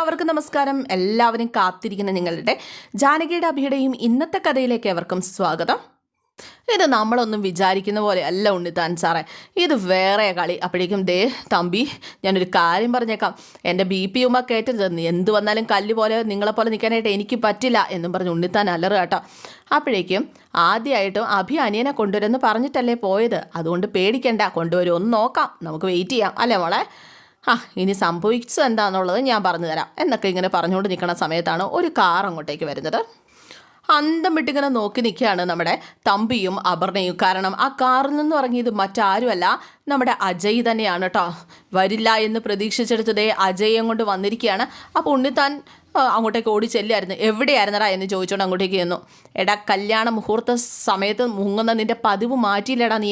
എല്ലാവർക്കും നമസ്കാരം. എല്ലാവരും കാത്തിരിക്കുന്ന നിങ്ങളുടെ ജാനകിയുടെ അഭിയുടെയും ഇന്നത്തെ കഥയിലേക്ക് എവർക്കും സ്വാഗതം. ഇത് നമ്മളൊന്നും വിചാരിക്കുന്ന പോലെ അല്ല ഉണ്ണിത്താൻ സാറേ. ഇത് വേറെ കളി. അപ്പോഴേക്കും ദേ തമ്പി ഞാനൊരു കാര്യം പറഞ്ഞേക്കാം. എന്റെ ബി പി ഉമ്മ കയറ്റരുത് എന്ത് വന്നാലും കല്ല് പോലെ നിങ്ങളെപ്പോലെ നിൽക്കാനായിട്ട് എനിക്ക് പറ്റില്ല എന്നും പറഞ്ഞ് ഉണ്ണിത്താൻ അലറ് കേട്ടോ. അപ്പോഴേക്കും ആദ്യമായിട്ടും അഭി അനിയനെ കൊണ്ടുവരുമെന്ന് പറഞ്ഞിട്ടല്ലേ പോയത്. അതുകൊണ്ട് പേടിക്കണ്ട. കൊണ്ടുവരും ഒന്ന് നോക്കാം. നമുക്ക് വെയിറ്റ് ചെയ്യാം. അല്ലേ മോളെ? ആ ഇനി സംഭവിച്ചത് എന്താണെന്നുള്ളത് ഞാൻ പറഞ്ഞു തരാം. എന്നൊക്കെ ഇങ്ങനെ പറഞ്ഞുകൊണ്ട് നിൽക്കുന്ന സമയത്താണ് ഒരു കാർ അങ്ങോട്ടേക്ക് വരുന്നത്. അന്തം വിട്ടിങ്ങനെ നോക്കി നിൽക്കുകയാണ് നമ്മുടെ തമ്പിയും അപർണയും. കാരണം ആ കാറിൽ നിന്ന് ഇറങ്ങിയത് മറ്റാരുമല്ല നമ്മുടെ അജയ് തന്നെയാണ് കേട്ടോ വരില്ല എന്ന് പ്രതീക്ഷിച്ചെടുത്തതേ അജയം കൊണ്ട് വന്നിരിക്കുകയാണ്. അപ്പോൾ ഉണ്ണിത്താൻ അങ്ങോട്ടേക്ക് ഓടി ചെല്ലായിരുന്നു എവിടെയായിരുന്നടാ എന്ന് ചോദിച്ചുകൊണ്ട് അങ്ങോട്ടേക്ക് ചെന്നു. എടാ കല്യാണ മുഹൂർത്ത സമയത്ത് മുങ്ങുന്ന നിന്റെ പതിവ് മാറ്റിയില്ലടാ നീ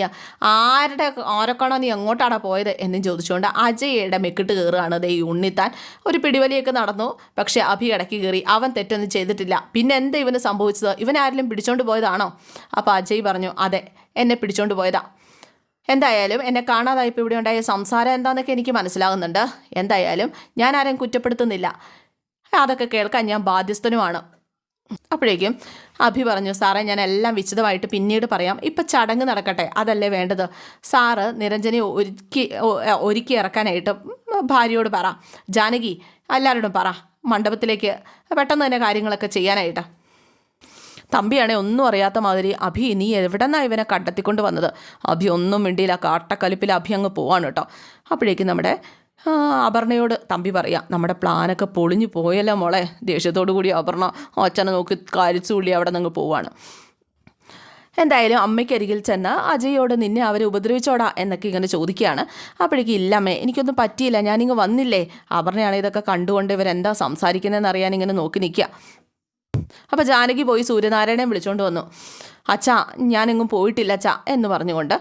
ആരുടെ ആരൊക്കെയാണോ നീ എങ്ങോട്ടാടാ പോയത് എന്നും ചോദിച്ചുകൊണ്ട് അജയയുടെ മെക്കിട്ട് കയറുകയാണ്. ദേ ഉണ്ണിത്താൻ ഒരു പിടിവലിയൊക്കെ നടന്നു. പക്ഷേ അഭി ഇടയ്ക്ക് കയറി. അവൻ തെറ്റൊന്നും ചെയ്തിട്ടില്ല. പിന്നെ എന്താ ഇവന് സംഭവിച്ചത്? ഇവനാരെങ്കിലും പിടിച്ചോണ്ട് പോയതാണോ? അപ്പോൾ അജയ് പറഞ്ഞു അതെ എന്നെ പിടിച്ചോണ്ട് പോയതാ. എന്തായാലും എന്നെ കാണാതായപ്പോൾ ഇവിടെ ഉണ്ടായ സംസാരം എന്താണെന്നൊക്കെ എനിക്ക് മനസ്സിലാകുന്നുണ്ട്. എന്തായാലും ഞാൻ ആരെയും കുറ്റപ്പെടുത്തുന്നില്ല. അതൊക്കെ കേൾക്കാൻ ഞാൻ ബാധ്യസ്ഥനുമാണ്. അപ്പോഴേക്കും അഭി പറഞ്ഞു സാറേ ഞാൻ എല്ലാം വിശദമായിട്ട് പിന്നീട് പറയാം. ഇപ്പം ചടങ്ങ് നടക്കട്ടെ. അതല്ലേ വേണ്ടത്? സാറ് നിരഞ്ജനെ ഒരുക്കി ഒരുക്കി ഇറക്കാനായിട്ട് ഭാര്യയോട് പറ. ജാനകി എല്ലാവരോടും പറ. മണ്ഡപത്തിലേക്ക് പെട്ടെന്ന് തന്നെ കാര്യങ്ങളൊക്കെ ചെയ്യാനായിട്ട്. തമ്പിയാണെ ഒന്നും അറിയാത്ത മാതിരി അഭി നീ എവിടെന്നാ ഇവനെ കണ്ടെത്തിക്കൊണ്ട് വന്നത്? അഭി ഒന്നും മിണ്ടിയില്ല. കാട്ടക്കലിപ്പിൽ അഭി അങ്ങ് പോവാണ് കേട്ടോ. അപ്പോഴേക്കും നമ്മുടെ അപർണയോട് തമ്പി പറയാം നമ്മുടെ പ്ലാനൊക്കെ പൊളിഞ്ഞു പോയല്ലോ മോളെ. ദേഷ്യത്തോടു കൂടി അപർണ അച്ഛനെ നോക്കി കരിച്ചുള്ളി അവിടെ നിന്ന് പോവാണ്. എന്തായാലും അമ്മയ്ക്കരികിൽ ചെന്ന് അജയോട് നിന്നെ അവരെ ഉപദ്രവിച്ചോടാ എന്നൊക്കെ ഇങ്ങനെ ചോദിക്കുകയാണ്. അപ്പോഴേക്കും ഇല്ലമ്മേ എനിക്കൊന്നും പറ്റിയില്ല. ഞാനിങ്ങ് വന്നില്ലേ. അപർണയാണ് ഇതൊക്കെ കണ്ടുകൊണ്ട് ഇവരെന്താ സംസാരിക്കുന്നതെന്ന് അറിയാൻ ഇങ്ങനെ നോക്കി നിൽക്കുക. അപ്പോൾ ജാനകി പോയി സൂര്യനാരായണനെ വിളിച്ചുകൊണ്ട് വന്നു. അച്ഛാ ഞാനെങ്ങും പോയിട്ടില്ല അച്ഛാ എന്ന് പറഞ്ഞുകൊണ്ട്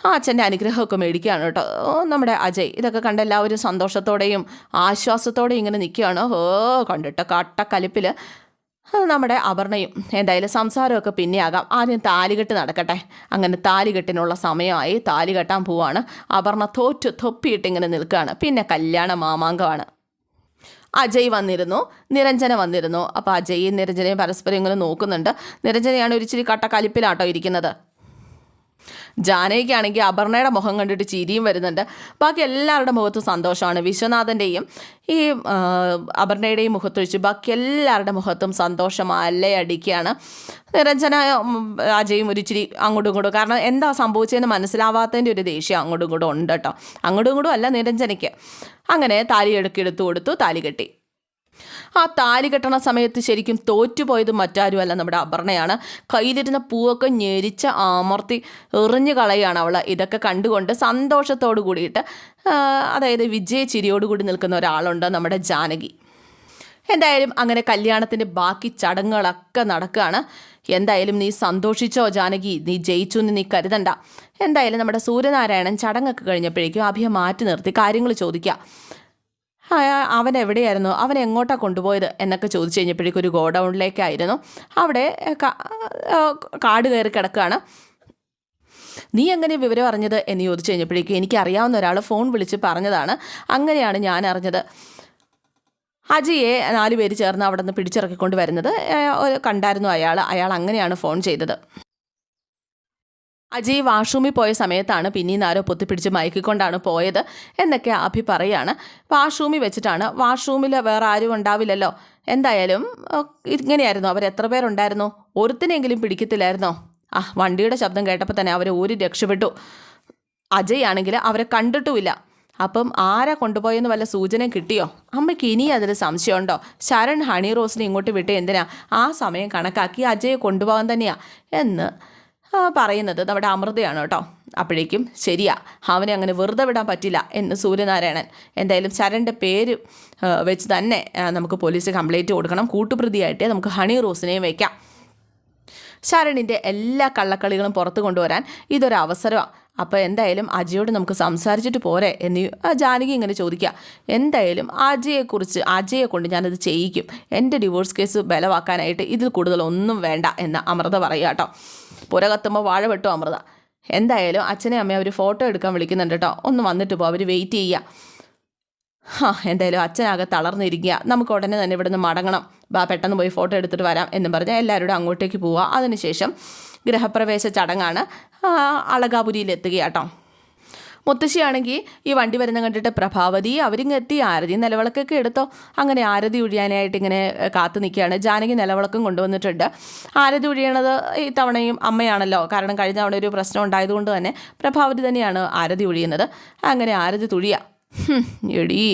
ആ അച്ഛന്റെ അനുഗ്രഹമൊക്കെ മേടിക്കുകയാണ് കേട്ടോ. നമ്മുടെ അജയ്. ഇതൊക്കെ കണ്ട് എല്ലാവരും സന്തോഷത്തോടെയും ആശ്വാസത്തോടെയും ഇങ്ങനെ നിൽക്കുകയാണ്. ഓ കണ്ടിട്ട് കട്ടക്കലിപ്പിൽ നമ്മുടെ അപർണയും എന്തായാലും സംസാരമൊക്കെ പിന്നെയാകാം. ആദ്യം താലികെട്ട് നടക്കട്ടെ. അങ്ങനെ താലികെട്ടിനുള്ള സമയമായി താലി കെട്ടാൻ പോവാണ്. അപർണ തോറ്റു തൊപ്പിയിട്ട് ഇങ്ങനെ നിൽക്കുകയാണ്. പിന്നെ കല്യാണ മാമാങ്കമാണ്. അജയ് വന്നിരുന്നു നിരഞ്ജന വന്നിരുന്നു. അപ്പോൾ അജയും നിരഞ്ജനയും പരസ്പരം ഇങ്ങനെ നോക്കുന്നുണ്ട്. നിരഞ്ജനയാണ് ഒരു ഇച്ചിരി കട്ടക്കലിപ്പിലാട്ടോ ഇരിക്കുന്നത്. ജാനകിക്കാണെങ്കിൽ അപർണയുടെ മുഖം കണ്ടിട്ട് ചിരിയും വരുന്നുണ്ട്. ബാക്കി എല്ലാവരുടെ മുഖത്തും സന്തോഷമാണ്. വിശ്വനാഥന്റെയും ഈ അപർണയുടെയും മുഖത്തൊഴിച്ച് ബാക്കി എല്ലാവരുടെ മുഖത്തും സന്തോഷം അല്ലയടിക്കുകയാണ് നിരഞ്ജന അജയും ഒരു ഇച്ചിരി അങ്ങോട്ടും ഇങ്ങോട്ടും. കാരണം എന്താ സംഭവിച്ചതെന്ന് മനസ്സിലാവാത്തതിന്റെ ഒരു ദേഷ്യം അങ്ങോട്ടും ഇങ്ങോട്ടും ഉണ്ട് കേട്ടോ. അങ്ങോട്ടും ഇങ്ങോട്ടും അല്ല നിരഞ്ജനയ്ക്ക്. അങ്ങനെ താലി എടുക്കി എടുത്തു കൊടുത്തു താലി കെട്ടി. ആ താലി കെട്ടണ സമയത്ത് ശരിക്കും തോറ്റുപോയത് മറ്റാരുമല്ല നമ്മുടെ അപർണയാണ്. കയ്യിലിരുന്ന പൂവൊക്കെ ഞെരിച്ച അമർത്തി എറിഞ്ഞു കളയാണ് അവൾ ഇതൊക്കെ കണ്ടുകൊണ്ട് സന്തോഷത്തോടു കൂടിയിട്ട് അതായത് വിജയ ചിരിയോടുകൂടി നിൽക്കുന്ന ഒരാളുണ്ട് നമ്മുടെ ജാനകി. എന്തായാലും അങ്ങനെ കല്യാണത്തിന്റെ ബാക്കി ചടങ്ങുകളൊക്കെ നടക്കുകയാണ്. എന്തായാലും നീ സന്തോഷിച്ചോ ജാനകി? നീ ജയിച്ചു എന്ന് നീ കരുതണ്ട. എന്തായാലും നമ്മുടെ സൂര്യനാരായണൻ ചടങ്ങൊക്കെ കഴിഞ്ഞപ്പോഴേക്കും അഭിയെ മാറ്റി നിർത്തി. കാര്യങ്ങൾ ചോദിക്കുക അവൻ എവിടെയായിരുന്നു? അവൻ എങ്ങോട്ടാണ് കൊണ്ടുപോയത്? എന്നൊക്കെ ചോദിച്ചു കഴിഞ്ഞപ്പോഴേക്കും ഒരു ഗോഡൗണിലേക്കായിരുന്നു. അവിടെ കാട് കയറി കിടക്കുകയാണ് നീ എങ്ങനെ വിവരം അറിഞ്ഞത് എന്ന് ചോദിച്ചു കഴിഞ്ഞപ്പോഴേക്കും എനിക്ക് അറിയാവുന്ന ഒരാൾ ഫോൺ വിളിച്ച് പറഞ്ഞതാണ്. അങ്ങനെയാണ് ഞാൻ അറിഞ്ഞത്. അജിയെ നാലുപേര് ചേർന്ന് അവിടെ നിന്ന് പിടിച്ചിറക്കിക്കൊണ്ട് വരുന്നത് കണ്ടായിരുന്നു അയാൾ അയാൾ അങ്ങനെയാണ് ഫോൺ ചെയ്തത്. അജയ് വാഷ്റൂമിൽ പോയ സമയത്താണ് പിന്നീന്ന് ആരോ പൊത്തിപ്പിടിച്ച് മയക്കിക്കൊണ്ടാണ് പോയത് എന്നൊക്കെ അഭി പറയാണ്. വാഷ്റൂമിൽ വെച്ചിട്ടാണ്. വാഷ്റൂമിൽ വേറെ ആരും ഉണ്ടാവില്ലല്ലോ. എന്തായാലും ഇങ്ങനെയായിരുന്നു. അവർ എത്ര പേരുണ്ടായിരുന്നു? ഒരുത്തിനെങ്കിലും പിടിക്കത്തില്ലായിരുന്നോ? ആ വണ്ടിയുടെ ശബ്ദം കേട്ടപ്പോൾ തന്നെ അവർ ഊരി രക്ഷപ്പെട്ടു. അജയ് ആണെങ്കിൽ അവരെ കണ്ടിട്ടുമില്ല. അപ്പം ആരാ കൊണ്ടുപോയെന്ന് വല്ല സൂചന കിട്ടിയോ? അമ്മയ്ക്ക് ഇനി അതിൽ സംശയമുണ്ടോ? ശരൺ ഹണി റോസിനെ ഇങ്ങോട്ട് വിട്ട് എന്തിനാ? ആ സമയം കണക്കാക്കി അജയെ കൊണ്ടുപോകാൻ തന്നെയാ എന്ന് പറയുന്നത് നമ്മുടെ അമൃതയാണ് കേട്ടോ. അപ്പോഴേക്കും ശരിയാ അവനെ അങ്ങനെ വെറുതെ വിടാൻ പറ്റില്ല എന്ന് സൂര്യനാരായണൻ എന്തായാലും ചരന്റെ പേര് വെച്ച് തന്നെ നമുക്ക് പോലീസ് കംപ്ലൈന്റ് കൊടുക്കണം. കൂട്ടുപ്രതിയായിട്ട് നമുക്ക് ഹണി റോസിനെയും വയ്ക്കാം ശരണിന്റെ എല്ലാ കള്ളക്കളികളും പുറത്തു കൊണ്ടുവരാൻ ഇതൊരു അവസരമാണ് അപ്പോൾ എന്തായാലും അജയോട് നമുക്ക് സംസാരിച്ചിട്ട് പോരെ എന്ന് ജാനകി ഇങ്ങനെ ചോദിക്കുക എന്തായാലും അജയെക്കുറിച്ച് അജയെ കൊണ്ട് ഞാനത് ചെയ്യിക്കും. എന്റെ ഡിവോഴ്സ് കേസ് ബലവാക്കാനായിട്ട് ഇതിൽ കൂടുതലൊന്നും വേണ്ട എന്ന് അമൃത പറയുക കേട്ടോ. പുര കത്തുമ്പോൾ വാഴ വെട്ടു അമൃത. എന്തായാലും അച്ഛനെ അമ്മയെ അവർ ഫോട്ടോ എടുക്കാൻ വിളിക്കുന്നുണ്ട് കേട്ടോ ഒന്ന് വന്നിട്ട് പോ അവർ വെയിറ്റ് ചെയ്യുക ആ എന്തായാലും അച്ഛനാകെ തളർന്നിരിക്കുക നമുക്ക് ഉടനെ തന്നെ ഇവിടുന്ന് മടങ്ങണം. ബാ പെട്ടെന്ന് പോയി ഫോട്ടോ എടുത്തിട്ട് വരാം എന്ന് പറഞ്ഞ് എല്ലാവരോടും അങ്ങോട്ടേക്ക് പോവുക അതിനുശേഷം ഗൃഹപ്രവേശ ചടങ്ങാണ് ആ, കേട്ടോ മുത്തശ്ശിയാണെങ്കിൽ ഈ വണ്ടി വരുന്ന കണ്ടിട്ട് പ്രഭാവതി അവരിങ്ങ് എത്തി ആരതി നിലവിളക്കൊക്കെ എടുത്തോ. അങ്ങനെ ആരതി ഒഴിയാനായിട്ട് ഇങ്ങനെ കാത്തു നിൽക്കുകയാണ്. ജാനകി നിലവിളക്കും കൊണ്ടുവന്നിട്ടുണ്ട്. ആരതി ഒഴിയണത് ഈ തവണയും അമ്മയാണല്ലോ. കാരണം കഴിഞ്ഞ തവണ ഒരു പ്രശ്നം ഉണ്ടായതുകൊണ്ട് തന്നെ പ്രഭാവതി തന്നെയാണ് ആരതി ഒഴിയുന്നത് അങ്ങനെ ആരതി തുഴിയ. എടീ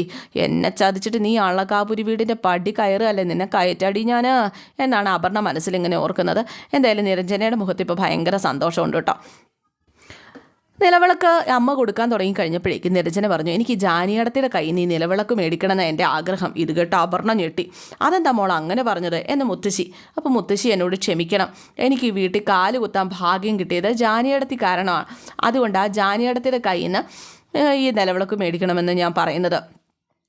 എന്നെ ചതിച്ചിട്ട് നീ അള്ളക്കാപുരി വീടിന്റെ പടി കയറുകയല്ലേ? നിന്നെ കയറ്റാടി ഞാൻ എന്നാണ് അപർണ മനസ്സിലിങ്ങനെ ഓർക്കുന്നത്. എന്തായാലും നിരഞ്ജനയുടെ മുഖത്ത് ഇപ്പോൾ ഭയങ്കര സന്തോഷമുണ്ട് കേട്ടോ. നിലവിളക്ക് അമ്മ കൊടുക്കാൻ തുടങ്ങി കഴിഞ്ഞപ്പോഴേക്കും നിരഞ്ജന പറഞ്ഞു എനിക്ക് ജാനിയടത്തിയുടെ കയ്യിൽ നീ നിലവിളക്ക് മേടിക്കണമെന്ന എന്റെ ആഗ്രഹം. ഇത് കേട്ട് അപർണ ഞെട്ടി. അതെന്താ മോൾ അങ്ങനെ പറഞ്ഞത്? എന്ന് മുത്തശ്ശി. അപ്പോൾ മുത്തശ്ശി എന്നോട് ക്ഷമിക്കണം. എനിക്ക് ഈ വീട്ടിൽ കാൽ കുത്താൻ ഭാഗ്യം കിട്ടിയത് ജാനിയടത്തി കാരണമാണ്. അതുകൊണ്ട് ആ ജാനിയടത്തിയുടെ കയ്യിൽ നിന്ന് ഈ നിലവിളക്ക് മേടിക്കണമെന്ന് ഞാൻ പറയുന്നത്.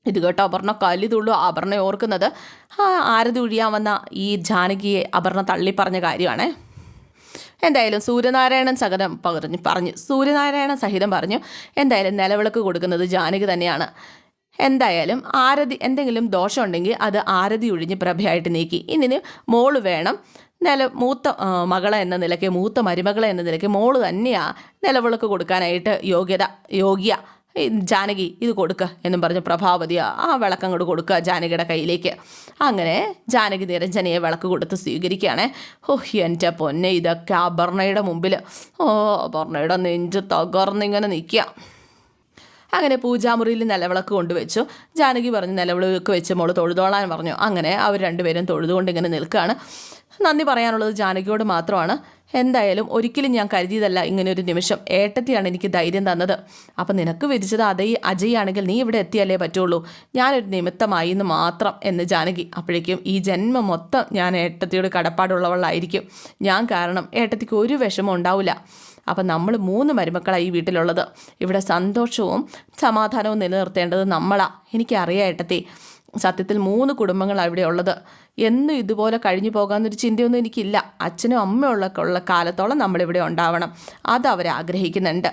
ഇത് കേട്ടോ അപർണ കല്ലി തുള്ളു. അപർണ ഓർക്കുന്നത് ആരതി ഒഴിയാൻ വന്ന ഈ ജാനകിയെ അപർണ തള്ളി പറഞ്ഞ കാര്യമാണേ. എന്തായാലും സൂര്യനാരായണൻ സഹിതം പറഞ്ഞു പറഞ്ഞു. സൂര്യനാരായണൻ സഹിതം പറഞ്ഞു എന്തായാലും നിലവിളക്ക് കൊടുക്കുന്നത് ജാനകി തന്നെയാണ്. എന്തായാലും ആരതി എന്തെങ്കിലും ദോഷമുണ്ടെങ്കിൽ അത് ആരതി ഒഴിഞ്ഞ് പ്രഭയായിട്ട് നീക്കി. ഇനി മോൾ വേണം. നില മൂത്ത മകളെ എന്ന നിലയ്ക്ക് മൂത്ത മരുമകളെ എന്ന നിലയ്ക്ക് മോൾ തന്നെയാണ് നിലവിളക്ക് കൊടുക്കാനായിട്ട് യോഗ്യത യോഗ്യ. ജാനകി ഇത് കൊടുക്കുക എന്നും പറഞ്ഞ് പ്രഭാവതി ആ വിളക്കം അങ്ങോട്ട് കൊടുക്കുക ജാനകിയുടെ കയ്യിലേക്ക്. അങ്ങനെ ജാനകി നിരഞ്ജനയെ വിളക്ക് കൊടുത്ത് സ്വീകരിക്കുകയാണ്. ഓ എന്റെ പൊന്നെ ഇതൊക്കെ അപർണയുടെ മുമ്പിൽ ഓ അപർണയുടെ നെഞ്ച് തകർന്നിങ്ങനെ നിൽക്കുക. അങ്ങനെ പൂജാമുറിയിൽ നിലവിളക്ക് കൊണ്ടുവച്ചു. ജാനകി പറഞ്ഞു നിലവിളക്ക് വെച്ച് മോൾ തൊഴുതോളാൻ പറഞ്ഞു. അങ്ങനെ അവർ രണ്ടുപേരും തൊഴുതുകൊണ്ട് ഇങ്ങനെ നിൽക്കുകയാണ്. നന്ദി പറയാനുള്ളത് ജാനകിയോട് മാത്രമാണ്. എന്തായാലും ഒരിക്കലും ഞാൻ കരുതിയതല്ല ഇങ്ങനെ ഒരു നിമിഷം. ഏട്ടത്തിയാണ് എനിക്ക് ധൈര്യം തന്നത്. അപ്പം നിനക്ക് വിധിച്ചത് അതേ അജയ് ആണെങ്കിൽ നീ ഇവിടെ എത്തിയാലേ പറ്റുള്ളൂ. ഞാനൊരു നിമിത്തമായി എന്ന് മാത്രം എന്ന് ജാനകി. അപ്പോഴേക്കും ഈ ജന്മം മൊത്തം ഞാൻ ഏട്ടത്തിയോട് കടപ്പാടുള്ളവളായിരിക്കും. ഞാൻ കാരണം ഏട്ടത്തിക്ക് ഒരു വിഷമം ഉണ്ടാവില്ല. അപ്പം നമ്മൾ മൂന്ന് മരുമക്കളാണ് ഈ വീട്ടിലുള്ളത്. ഇവിടെ സന്തോഷവും സമാധാനവും നിലനിർത്തേണ്ടത് നമ്മളാണ് എനിക്കറിയായിട്ടത്തെ. സത്യത്തിൽ മൂന്ന് കുടുംബങ്ങളാണ് ഇവിടെ ഉള്ളത്. എന്നും ഇതുപോലെ കഴിഞ്ഞു പോകാമെന്നൊരു ചിന്തയൊന്നും എനിക്കില്ല. അച്ഛനും അമ്മയുള്ള ഉള്ള കാലത്തോളം നമ്മളിവിടെ ഉണ്ടാവണം. അത് അവർ ആഗ്രഹിക്കുന്നുണ്ട്.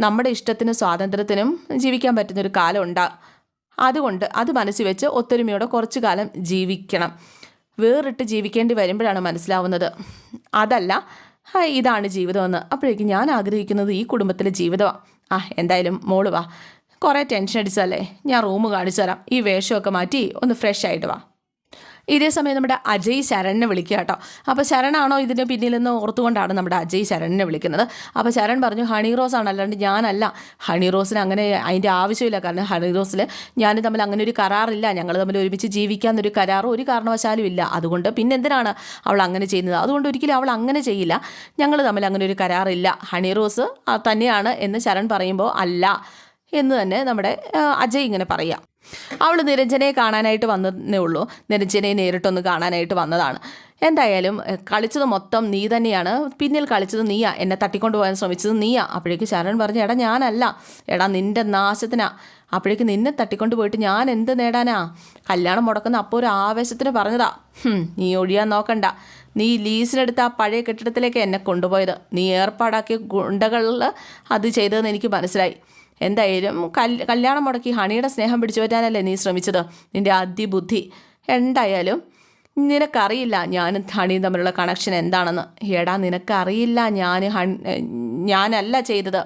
നമ്മുടെ ഇഷ്ടത്തിനും സ്വാതന്ത്ര്യത്തിനും ജീവിക്കാൻ പറ്റുന്നൊരു കാലം ഉണ്ടാകും അതുകൊണ്ട് അത് മനസ്സിൽ വെച്ച് ഒത്തൊരുമയോടെ കുറച്ചു കാലം ജീവിക്കണം. വേറിട്ട് ജീവിക്കേണ്ടി വരുമ്പോഴാണ് മനസ്സിലാവുന്നത്. അതല്ല ആ, ഇതാണ് ജീവിതമെന്ന്. അപ്പോഴേക്കും ഞാൻ ആഗ്രഹിക്കുന്നത് ഈ കുടുംബത്തിലെ ജീവിതമാണ് ആ എന്തായാലും മോൾ വാ. കുറേ ടെൻഷൻ അടിച്ചല്ലേ ഞാൻ റൂം കാണിച്ചു തരാം ഈ വേഷമൊക്കെ മാറ്റി ഒന്ന് ഫ്രഷ് ആയിട്ട് വാ. ഇതേ സമയം നമ്മുടെ അജയ് ശരണിനെ വിളിക്കുക കേട്ടോ. അപ്പോൾ ശരണാണോ ഇതിന് പിന്നിലെന്ന് ഓർത്തുകൊണ്ടാണ് നമ്മുടെ അജയ് ശരണിനെ വിളിക്കുന്നത്. അപ്പോൾ ശരൺ പറഞ്ഞു ഹണി റോസ് ആണ്. അല്ലാണ്ട് ഞാനല്ല. ഹണി റോസിന് അങ്ങനെ അതിന്റെ ആവശ്യമില്ല. കാരണം ഹണി റോസിൽ ഞാൻ തമ്മിൽ അങ്ങനെ ഒരു കരാറില്ല. ഞങ്ങൾ തമ്മിൽ ഒരുമിച്ച് ജീവിക്കാമെന്നൊരു കരാറും ഒരു കാരണവശാലും ഇല്ല. അതുകൊണ്ട് പിന്നെ എന്തിനാണ് അവൾ അങ്ങനെ ചെയ്യുന്നത്? അതുകൊണ്ട് ഒരിക്കലും അവൾ അങ്ങനെ ചെയ്യില്ല. ഞങ്ങൾ തമ്മിൽ അങ്ങനെ ഒരു കരാറില്ല. ഹണി റോസ് തന്നെയാണ് എന്ന് ശരൺ പറയുമ്പോൾ അല്ല എന്ന് തന്നെ നമ്മുടെ അജയ് ഇങ്ങനെ പറയാം. അവൾ നിരഞ്ജനയെ കാണാനായിട്ട് വന്നതേ ഉള്ളൂ. നിരഞ്ജനയെ നേരിട്ടൊന്ന് കാണാനായിട്ട് വന്നതാണ്. എന്തായാലും കളിച്ചത് മൊത്തം നീ തന്നെയാണ്. പിന്നിൽ കളിച്ചത് നീയാ. എന്നെ തട്ടിക്കൊണ്ട് പോകാൻ ശ്രമിച്ചത് നീയാ. അപ്പോഴേക്ക് ശരൺ പറഞ്ഞു എടാ ഞാനല്ല. എടാ നിന്റെ നാശത്തിനാ. അപ്പോഴേക്ക് നിന്നെ തട്ടിക്കൊണ്ട് പോയിട്ട് ഞാൻ എന്ത് നേടാനാ? കല്യാണം മുടക്കുന്ന അപ്പോൾ ഒരു ആവേശത്തിന് പറഞ്ഞതാ. നീ ഒഴിയാൻ നോക്കണ്ട. നീ ലീസിനെടുത്ത ആ പഴയ കെട്ടിടത്തിലേക്ക് എന്നെ കൊണ്ടുപോയത്. നീ ഏർപ്പാടാക്കിയ ഗുണ്ടകളിൽ അത് ചെയ്തതെന്ന് എനിക്ക് മനസ്സിലായി. എന്തായാലും കല്യാണം മുടക്കി ഹണിയുടെ സ്നേഹം പിടിച്ചു പറ്റാനല്ലേ നീ ശ്രമിച്ചത്? നിന്റെ അതിബുദ്ധി. എന്തായാലും നിനക്കറിയില്ല ഞാനും ഹണിയും തമ്മിലുള്ള കണക്ഷൻ എന്താണെന്ന്. എടാ നിനക്കറിയില്ല ഞാൻ ഹൺ ഞാനല്ല ചെയ്തത്.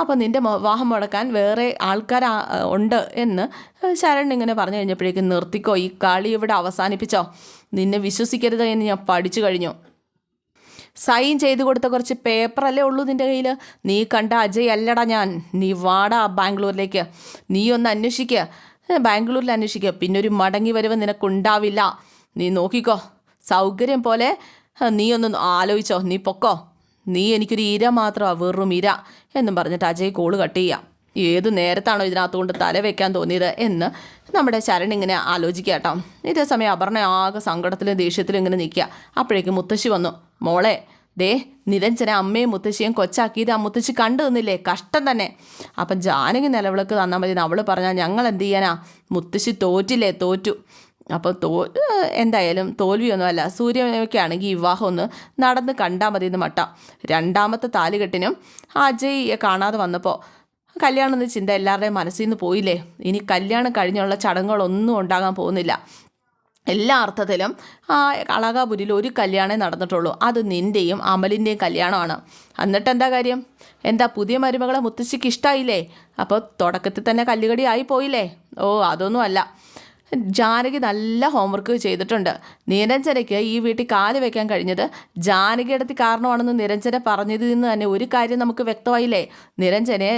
അപ്പോൾ നിന്റെ വിവാഹം മുടക്കാൻ വേറെ ആൾക്കാർ ഉണ്ട് എന്ന് ശരൺ ഇങ്ങനെ പറഞ്ഞു കഴിഞ്ഞപ്പോഴേക്കും നിർത്തിക്കോ ഈ കളി ഇവിടെ അവസാനിപ്പിച്ചോ? നിന്നെ വിശ്വസിക്കരുത് എന്ന് ഞാൻ പഠിച്ചു കഴിഞ്ഞു. സൈൻ ചെയ്ത് കൊടുത്ത കുറച്ച് പേപ്പറല്ലേ ഉള്ളൂ നിന്റെ കയ്യിൽ നീ കണ്ട അജയ് അല്ലടാ ഞാൻ. നീ വാടാ ബാംഗ്ലൂരിലേക്ക്. നീ ഒന്ന് അന്വേഷിക്കുക ബാംഗ്ലൂരിൽ അന്വേഷിക്കുക പിന്നെ ഒരു മടങ്ങി വരവ് നിനക്കുണ്ടാവില്ല. നീ നോക്കിക്കോ. സൗകര്യം പോലെ നീ ഒന്ന് ആലോചിച്ചോ. നീ പൊക്കോ. നീ എനിക്കൊരു ഇര മാത്രമാണ് വെറും ഇര എന്നും പറഞ്ഞിട്ട് അജയ് കോൾ കട്ട് ചെയ്യാം. ഏത് നേരത്താണോ ഇതിനകത്തുകൊണ്ട് തല വെക്കാൻ തോന്നിയത് എന്ന് നമ്മുടെ ശരൺ ഇങ്ങനെ ആലോചിക്കുക കേട്ടോ. ഇതേ സമയം അപർണ ആകെ സങ്കടത്തിലും ദേഷ്യത്തിലും ഇങ്ങനെ നിൽക്കുക. അപ്പോഴേക്കും മുത്തശ്ശി വന്നു. മോളെ ദേ നിരഞ്ജന അമ്മയും മുത്തശ്ശിയും കൊച്ചാക്കിയത് ആ മുത്തശ്ശി കണ്ടു തന്നില്ലേ? കഷ്ടം തന്നെ. അപ്പം ജാനകി നിലവിളക്ക് തന്നാൽ മതി അവൾ പറഞ്ഞാൽ ഞങ്ങൾ എന്ത് ചെയ്യാനാ? മുത്തശ്ശി തോറ്റില്ലേ? തോറ്റു. അപ്പോൾ തോ എന്തായാലും തോൽവിയൊന്നുമല്ല സൂര്യനൊക്കെയാണെങ്കിൽ വിവാഹം ഒന്ന് നടന്ന് കണ്ടാൽ മതി എന്ന് മട്ട. രണ്ടാമത്തെ താലുകെട്ടിനും അജയ് കാണാതെ വന്നപ്പോൾ കല്യാണം എന്ന ചിന്ത എല്ലാവരുടെയും മനസ്സിൽ നിന്ന് പോയില്ലേ? ഇനി കല്യാണം കഴിഞ്ഞുള്ള ചടങ്ങുകളൊന്നും ഉണ്ടാകാൻ പോകുന്നില്ല. എല്ലാ അർത്ഥത്തിലും ആ കളകാപുരിയിൽ ഒരു കല്യാണമേ നടന്നിട്ടുള്ളൂ. അത് നിന്റെയും അമലിന്റെയും കല്യാണമാണ്. എന്നിട്ട് എന്താ കാര്യം? എന്താ പുതിയ മരുമകളെ മുത്തശ്ശിക്ക് ഇഷ്ടമായില്ലേ അപ്പോൾ തുടക്കത്തിൽ തന്നെ കല്ലുകടി ആയി പോയില്ലേ? ഓ അതൊന്നും അല്ല ജാനകി നല്ല ഹോംവർക്ക് ചെയ്തിട്ടുണ്ട്. നിരഞ്ജനയ്ക്ക് ഈ വീട്ടിൽ കാൽ വെക്കാൻ കഴിഞ്ഞത് ജാനകിയുടെ കാരണമാണെന്ന് നിരഞ്ജന പറഞ്ഞതിൽ നിന്ന് തന്നെ ഒരു കാര്യം നമുക്ക് വ്യക്തമായില്ലേ? നിരഞ്ജനെ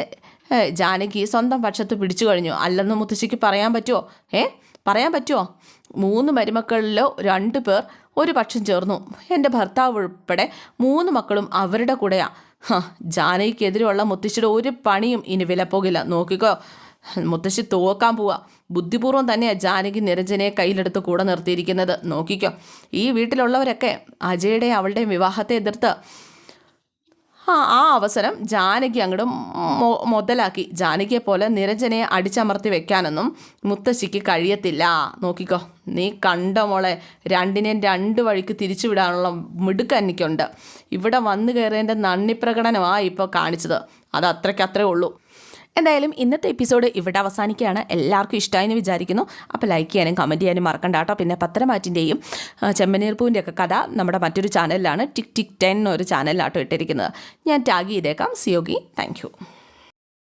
ജാനകി സ്വന്തം പക്ഷത്ത് പിടിച്ചു കഴിഞ്ഞു. അല്ലെന്ന് മുത്തശ്ശിക്ക് പറയാൻ പറ്റുമോ ഏ പറയാൻ പറ്റുമോ മൂന്ന് മരുമക്കളിലോ രണ്ട് പേർ ഒരു പക്ഷം ചേർന്നു. എന്റെ ഭർത്താവ് ഉൾപ്പെടെ മൂന്ന് മക്കളും അവരുടെ കൂടെയാ. ജാനകിക്കെതിരെയുള്ള മുത്തശ്ശിയുടെ ഒരു പണിയും ഇനി വിലപ്പോകില്ല. നോക്കിക്കോ. മുത്തശ്ശി തോക്കാൻ പോവാ. ബുദ്ധിപൂർവം തന്നെയാണ് ജാനകി നിരഞ്ജനെ കയ്യിലെടുത്ത് കൂടെ നിർത്തിയിരിക്കുന്നത്. നോക്കിക്കോ. ഈ വീട്ടിലുള്ളവരൊക്കെ അജയുടെയും അവളുടെയും വിവാഹത്തെ എതിർത്ത് ആ അവസരം ജാനകി അങ്ങോട്ട് മുതലാക്കി. ജാനകിയെ പോലെ നിരഞ്ജനയെ അടിച്ചമർത്തി വെക്കാനൊന്നും മുത്തശ്ശിക്ക് കഴിയത്തില്ല. നോക്കിക്കോ നീ കണ്ട മോളെ രണ്ടിനെയും രണ്ട് വഴിക്ക് തിരിച്ചു വിടാനുള്ള മിടുക്ക് എനിക്കുണ്ട് ഇവിടെ വന്നു കയറേണ്ട നന്ദി പ്രകടനമാണ് ഇപ്പോൾ കാണിച്ചത്. അത് അത്രയ്ക്കത്രേ ഉള്ളൂ. എന്തായാലും ഇന്നത്തെ എപ്പിസോഡ് ഇവിടെ അവസാനിക്കുകയാണ്. എല്ലാവർക്കും ഇഷ്ടമായെന്ന് വിചാരിക്കുന്നു. അപ്പോൾ ലൈക്ക് ചെയ്യാനും കമന്റ് ചെയ്യാനും മറക്കണ്ട കേട്ടോ. പിന്നെ പത്തരമാറ്റിന്റെയും ചെമ്മനീർപ്പൂവിന്റെ ഒക്കെ കഥ നമ്മുടെ മറ്റൊരു ചാനലിലാണ് ടിക് ടിക് ടെൻ ഒരു ചാനലിലാട്ടോ ഇട്ടിരിക്കുന്നത്. ഞാൻ ടാഗ് ചെയ്തേക്കാം. സിയോഗി താങ്ക്